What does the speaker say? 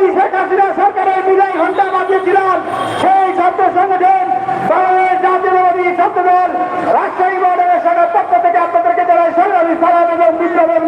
অন্তর্বর্তীকালীন শেখ হাসিনা সরকারের বিদায় ঘণ্টা বাজিয়েছিলাম সেই ছাত্র সংগঠন বাংলাদেশ জাতীয়বাদী ছাত্রদল রাজশাহী মহানগর শাখার পক্ষ থেকে আপনাদেরকে জানাই, সংগ্রামী সালাম এবং বিপ্লবের